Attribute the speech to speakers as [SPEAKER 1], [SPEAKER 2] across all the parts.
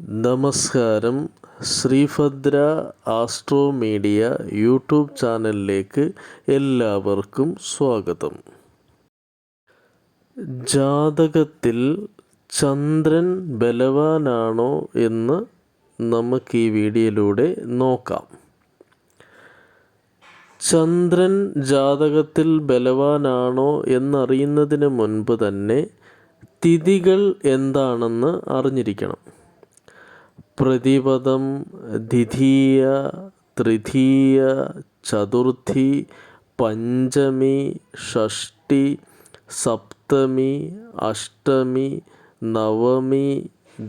[SPEAKER 1] നമസ്കാരം. Sreebhadra astro media YouTube ചാനലിലേക്ക് എല്ലാവർക്കും സ്വാഗതം. ജാതകത്തിൽ ചന്ദ്രൻ ബലവാനാണോ എന്ന് നമുക്ക് ഈ വീഡിയോയിലൂടെ നോക്കാം. ചന്ദ്രൻ ജാതകത്തിൽ ബലവാനാണോ എന്നറിയുന്നതിന് മുൻപ് തന്നെ തിഥികൾ എന്താണെന്ന് അറിഞ്ഞിരിക്കണം. പ്രതിപദം ദ്വിതീയ തൃതീയ ചതുർത്ഥി പഞ്ചമി ഷഷ്ടി സപ്തമി അഷ്ടമി നവമി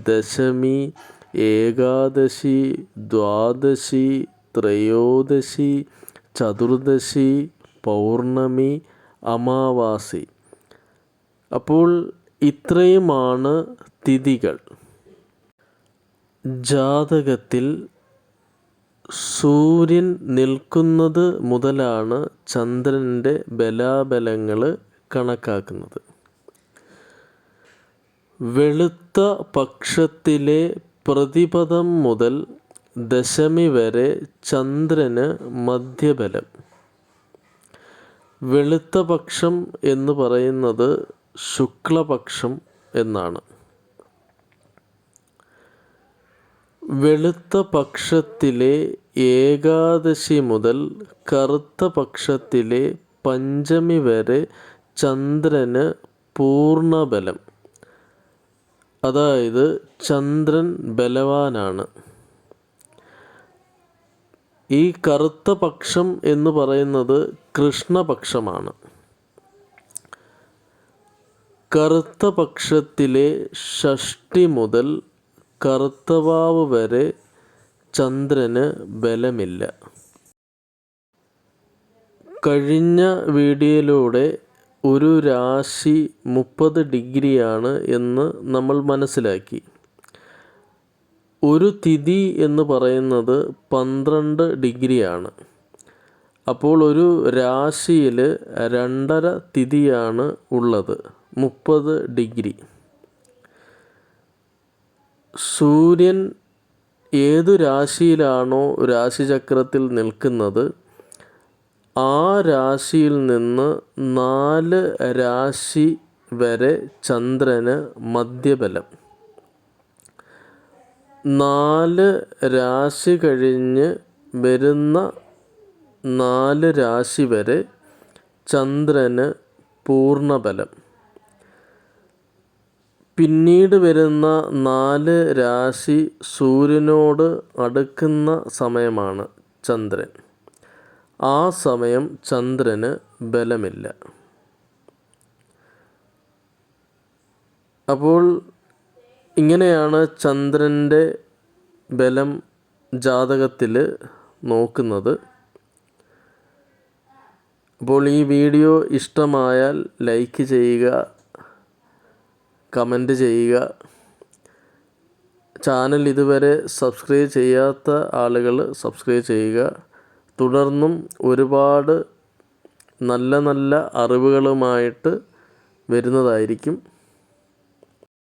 [SPEAKER 1] ദശമി ഏകാദശി ദ്വാദശി ത്രയോദശി ചതുർദശി പൗർണമി അമാവാസി. അപ്പോൾ ഇത്രയുമാണ് തിഥികൾ. ജാതകത്തിൽ സൂര്യൻ നിൽക്കുന്നത് മുതലാണ് ചന്ദ്രന്റെ ബലാബലങ്ങൾ കണക്കാക്കുന്നത്. വെളുത്ത പക്ഷത്തിലെ പ്രതിപദം മുതൽ ദശമി വരെ ചന്ദ്രന് മധ്യബലം. വെളുത്ത പക്ഷം എന്ന് പറയുന്നത് ശുക്ലപക്ഷം എന്നാണ്. വെളുത്ത പക്ഷത്തിലെ ഏകാദശി മുതൽ കറുത്ത പക്ഷത്തിലെ പഞ്ചമി വരെ ചന്ദ്രന് പൂർണബലം അതായത് ചന്ദ്രൻ ബലവാനാണ്. ഈ കറുത്ത പക്ഷം എന്ന് പറയുന്നത് കൃഷ്ണപക്ഷമാണ് കറുത്ത പക്ഷത്തിലെ ഷഷ്ടി മുതൽ കറുത്തവാവ് വരെ ചന്ദ്രന് ബലമില്ല. കഴിഞ്ഞ വീഡിയോയിലൂടെ ഒരു രാശി മുപ്പത് ഡിഗ്രിയാണ് എന്ന് നമ്മൾ മനസ്സിലാക്കി. ഒരു തിഥി എന്ന് പറയുന്നത് പന്ത്രണ്ട് ഡിഗ്രിയാണ്. അപ്പോൾ ഒരു രാശിയിൽ രണ്ടര തിഥിയാണ് ഉള്ളത് മുപ്പത് ഡിഗ്രി. സൂര്യൻ ഏതു രാശിയിലാണോ രാശിചക്രത്തിൽ നിൽക്കുന്നത് ആ രാശിയിൽ നിന്ന് നാല് രാശി വരെ ചന്ദ്രന് മധ്യബലം. നാല് രാശി കഴിഞ്ഞ് വരുന്ന നാല് രാശി വരെ ചന്ദ്രന് പൂർണബലം. പിന്നീട് വരുന്ന നാല് രാശി സൂര്യനോട് അടുക്കുന്ന സമയമാണ് ചന്ദ്രൻ. ആ സമയം ചന്ദ്രന് ബലമില്ല. അപ്പോൾ ഇങ്ങനെയാണ് ചന്ദ്രന്റെ ബലം ജാതകത്തിൽ നോക്കുന്നത്. അപ്പോൾ ഈ വീഡിയോ ഇഷ്ടമായാൽ ലൈക്ക് ചെയ്യുക കമന്റ് ചെയ്യുക. ചാനൽ ഇതുവരെ സബ്സ്ക്രൈബ് ചെയ്യാത്ത ആളുകൾ സബ്സ്ക്രൈബ് ചെയ്യുക. തുടർന്നും ഒരുപാട് നല്ല നല്ല അറിവുകളുമായിട്ട് വരുന്നതായിരിക്കും.